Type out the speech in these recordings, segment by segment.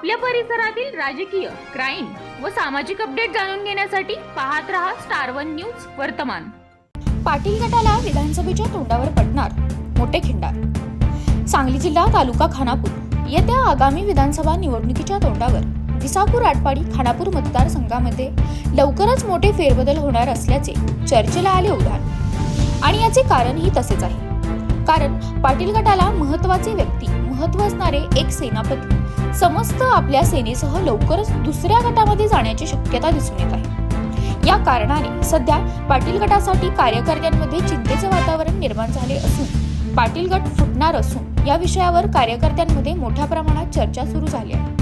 आपल्या परिसरातील राजकीय क्राईम व सामाजिक अपडेट जाणून घेण्यासाठी पाहत रहा स्टार वन न्यूज वर्तमान. पाटील गटाला विधानसभेच्या तोंडावर पडणार मोठे खिंडार. सांगली जिल्हा तालुका खानापूर येत्या आगामी विधानसभा निवडणुकीच्या तोंडावर विसापूर आटपाडी खानापूर मतदारसंघामध्ये लवकरच मोठे फेरबदल होणार असल्याचे चर्चेला आले उदाहरण. आणि याचे कारणही तसेच आहे. कारण पाटील गटाला महत्त्वाचे व्यक्ती असणारे एक सेनापती. समस्त आपल्या सेनेसह लवकरच दुसऱ्या गटामध्ये जाण्याची शक्यता दिसून येत आहे. या कारणाने सध्या पाटील गटासाठी कार्यकर्त्यांमध्ये चिंतेचे वातावरण निर्माण झाले असून पाटील गट फुटणार असून या विषयावर कार्यकर्त्यांमध्ये मोठ्या प्रमाणात चर्चा सुरू झाली आहे.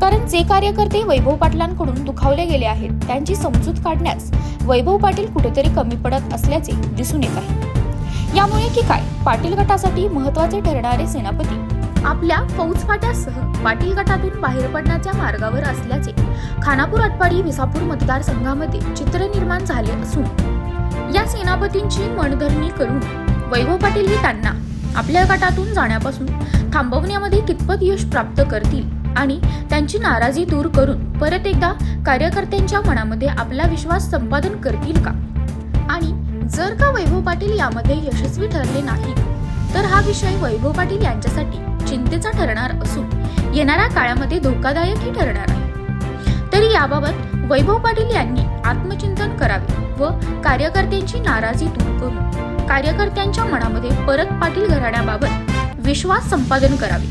कारण जे कार्यकर्ते वैभव पाटलांकडून दुखावले गेले आहेत त्यांची समजूत काढण्यास वैभव पाटील कुठेतरी कमी पडत असल्याचे दिसून येत आहे. यामुळे की काय? पाटील गटासाठी महत्त्वाचे ठरणारे सेनापती आपल्या फौजफाट्यासह पाटील गटातून बाहेर पडण्याच्या मार्गावर असल्याचे खानापूर अटपाडी विसापूर मतदारसंघामध्ये चित्र निर्माण झाले असून या सेनापतींची मनधरणी करून वैभव पाटील हे त्यांना आपल्या गटातून जाण्यापासून थांबवण्यामध्ये कितपत यश प्राप्त करतील आणि त्यांची नाराजी दूर करून परत एकदा कार्यकर्त्यांच्या मनामध्ये आपला विश्वास संपादन करतील का? आणि जर का वैभव पाटील यामध्ये यशस्वी ठरले नाही तर हा विषय वैभव पाटील यांच्यासाठी ठरणार असून येणाऱ्या काळामध्ये धोकादायकही ठरणार आहे. तरी याबाबत वैभव पाटील यांनी आत्मचिंतन करावे व कार्यकर्त्यांची नाराजी दूर करून कार्यकर्त्यांच्या मनामध्ये परत पाटील घराण्याबाबत विश्वास संपादन करावे.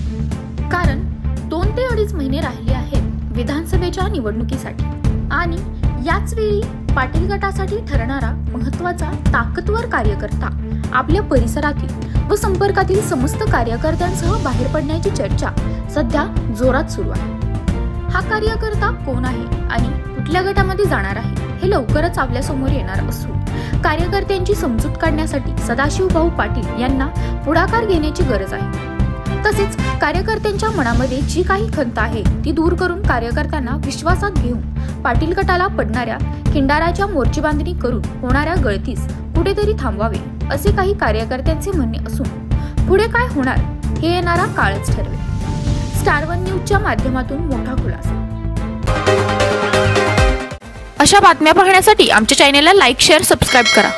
कारण दोन ते अडीच महिने राहिले आहेत विधानसभेच्या निवडणुकीसाठी आणि याच वेळी पाटील गटासाठी ठरणारा महत्त्वाचा ताकदवर कार्यकर्ता आपल्या परिसरातील व संपर्कातील समस्त कार्यकर्त्यांसह बाहेर पडण्याची चर्चा सध्या जोरात सुरू आहे. हा कार्यकर्ता कोण आहे आणि कुठल्या गटामध्ये जाणार आहे हे लवकरच आपल्यासमोर येणार असून कार्यकर्त्यांची समजूत काढण्यासाठी सदाशिव भाऊ पाटील यांना पुढाकार घेण्याची गरज आहे. तसेच कार्यकर्त्यांच्या मनामध्ये जी काही खंत आहे ती दूर करून कार्यकर्त्यांना विश्वासात घेऊन पाटील गटाला पडणाऱ्या खिंडाराच्या मोर्ची बांधणी करून होणाऱ्या गळतीस कुठेतरी थांबवावे असे काही कार्यकर्त्यांचे म्हणणे असून पुढे काय होणार हे येणारा काळच ठरवेल. स्टार वन न्यूजच्या माध्यमातून मोठा खुलासा. अशा बातम्या पाहण्यासाठी आमच्या चॅनेलला लाईक शेअर सबस्क्राईब करा.